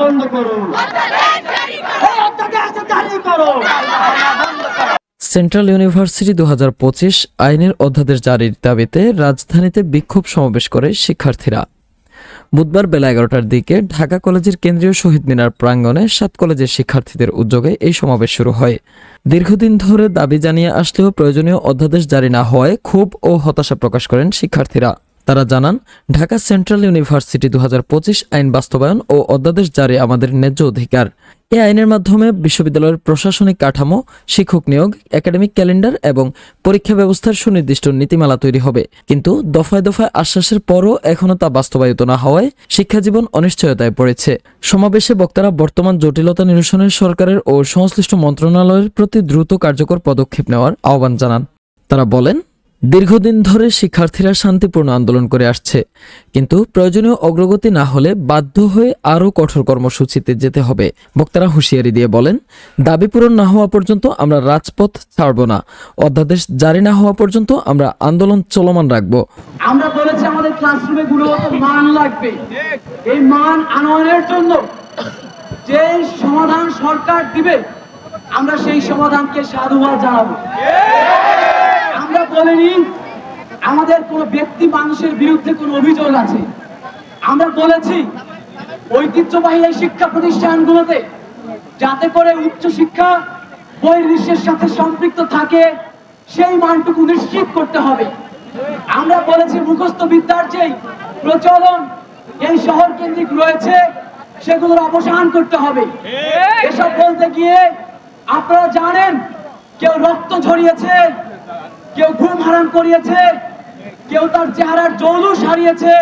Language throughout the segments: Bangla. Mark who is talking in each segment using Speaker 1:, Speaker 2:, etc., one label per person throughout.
Speaker 1: বন্ধ
Speaker 2: সেন্ট্রাল ইউনিভার্সিটি দুহাজার পঁচিশ আইনের অধ্যাদেশ জারির দাবিতে রাজধানীতে বিক্ষোভ সমাবেশ করে শিক্ষার্থীরা। বুধবার বেলা এগারোটার দিকে ঢাকা কলেজের কেন্দ্রীয় শহীদ মিনার প্রাঙ্গণে সাত কলেজের শিক্ষার্থীদের উদ্যোগে এই সমাবেশ শুরু হয়। দীর্ঘদিন ধরে দাবি জানিয়ে আসলেও প্রয়োজনীয় অধ্যাদেশ জারি না হওয়ায় ক্ষোভ ও হতাশা প্রকাশ করেন শিক্ষার্থীরা। তারা জানান, ঢাকা সেন্ট্রাল ইউনিভার্সিটি দু হাজার পঁচিশ আইন বাস্তবায়ন ও অধ্যাদেশ জারি আমাদের ন্যায্য অধিকার। এই আইনের মাধ্যমে বিশ্ববিদ্যালয়ের প্রশাসনিক কাঠামো, শিক্ষক নিয়োগ, একাডেমিক ক্যালেন্ডার এবং পরীক্ষা ব্যবস্থার সুনির্দিষ্ট নীতিমালা তৈরি হবে। কিন্তু দফায় দফায় আশ্বাসের পরও এখনও তা বাস্তবায়িত না হওয়ায় শিক্ষাজীবন অনিশ্চয়তায় পড়েছে। সমাবেশে বক্তারা বর্তমান জটিলতা নিরসনে সরকারের ও সংশ্লিষ্ট মন্ত্রণালয়ের প্রতি দ্রুত কার্যকর পদক্ষেপ নেওয়ার আহ্বান জানান। তারা বলেন দীর্ঘদিন ধরে শিক্ষার্থীরা শান্তিপূর্ণ আন্দোলন করে আসছে। কিন্তু প্রয়োজনীয় অগ্রগতি না হলে বাধ্য হয়ে আরও কঠোর কর্মসূচিতে যেতে হবে, বক্তারা হুঁশিয়ারি দিয়ে বলেন। দাবি পূরণ না হওয়া পর্যন্ত আমরা রাজপথ ছাড়ব না। অধ্যাদেশ জারি না হওয়া পর্যন্ত আমরা আন্দোলন চলমান রাখব।
Speaker 3: আমরা বলেছি আমাদের ক্লাসরুমে গুণগত মান লাগবে। এই মান জন্য যে সমাধান সরকার দিবে, আমরা সেই সমাধানকে সাধুবাদ জানাব। বলিনি আমাদের কোনো ব্যক্তি মানুষের বিরুদ্ধে কোনো অভিযোগ আছে। আমরা বলেছি ঐতিহ্যবাহী এই শিক্ষা প্রতিষ্ঠানগুলোতে যাতে করে উচ্চ শিক্ষা বহির্বিশ্বের সাথে সম্পৃক্ত থাকে সেই মানটুকু নিশ্চিত করতে হবে। আমরা বলেছি মুখস্থ বিদ্যার যেই প্রচলন এই শহর কেন্দ্রিক রয়েছে সেগুলোর অবসান করতে হবে। এসব বলতে গিয়ে আপনারা জানেন কেউ রক্ত ঝরিয়েছে কেউ ঘুম হারাম করিয়েছে, কেউ তার চেহারার জৌলুস হারিয়েছে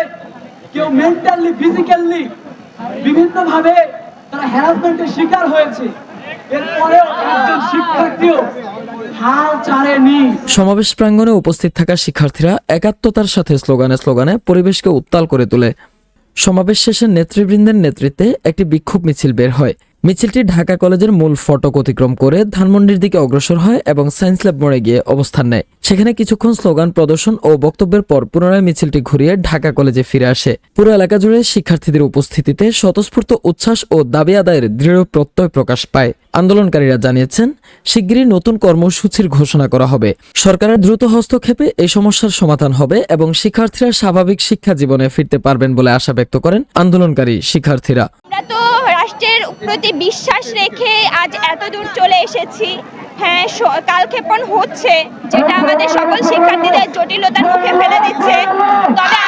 Speaker 3: কেউ মেন্টালি ফিজিক্যালি বিভিন্ন ভাবে তারা হ্যারাসমেন্টের শিকার হয়েছে।
Speaker 2: সমাবেশ প্রাঙ্গণে উপস্থিত থাকা শিক্ষার্থীরা একাত্মতার সাথে স্লোগানে স্লোগানে পরিবেশকে উত্তাল করে তোলে। সমাবেশ শেষে নেতৃবৃন্দের নেতৃত্বে একটি বিক্ষোভ মিছিল বের হয়। মিছিলটি ঢাকা কলেজের মূল ফটক অতিক্রম করে ধানমন্ডির দিকে অগ্রসর হয় এবং সায়েন্স ল্যাব মোড়ে গিয়ে অবস্থান নেয়। সেখানে কিছুক্ষণ স্লোগান, প্রদর্শন ও বক্তব্যের পর পুনরায় মিছিলটি ঘুরিয়ে ঢাকা কলেজে ফিরে আসে। পুরো এলাকা জুড়ে শিক্ষার্থীদের উপস্থিতিতে স্বতঃস্ফূর্ত উচ্ছ্বাস ও দাবি আদায়ের দৃঢ় প্রত্যয় প্রকাশ পায়। আন্দোলনকারীরা জানিয়েছেন, শিগগিরই নতুন কর্মসূচির ঘোষণা করা হবে। সরকারের দ্রুত হস্তক্ষেপে এই সমস্যার সমাধান হবে এবং শিক্ষার্থীরা স্বাভাবিক শিক্ষা জীবনে ফিরতে পারবেন বলে আশা ব্যক্ত করেন আন্দোলনকারী শিক্ষার্থীরা।
Speaker 4: রাষ্ট্রের প্রতি বিশ্বাস রেখে আজ এত দূর চলে এসেছি। হ্যাঁ কালক্ষেপণ হচ্ছে, যেটা আমাদের সকল শিক্ষার্থীদের জটিলতার মুখে ফেলে দিচ্ছে। তবে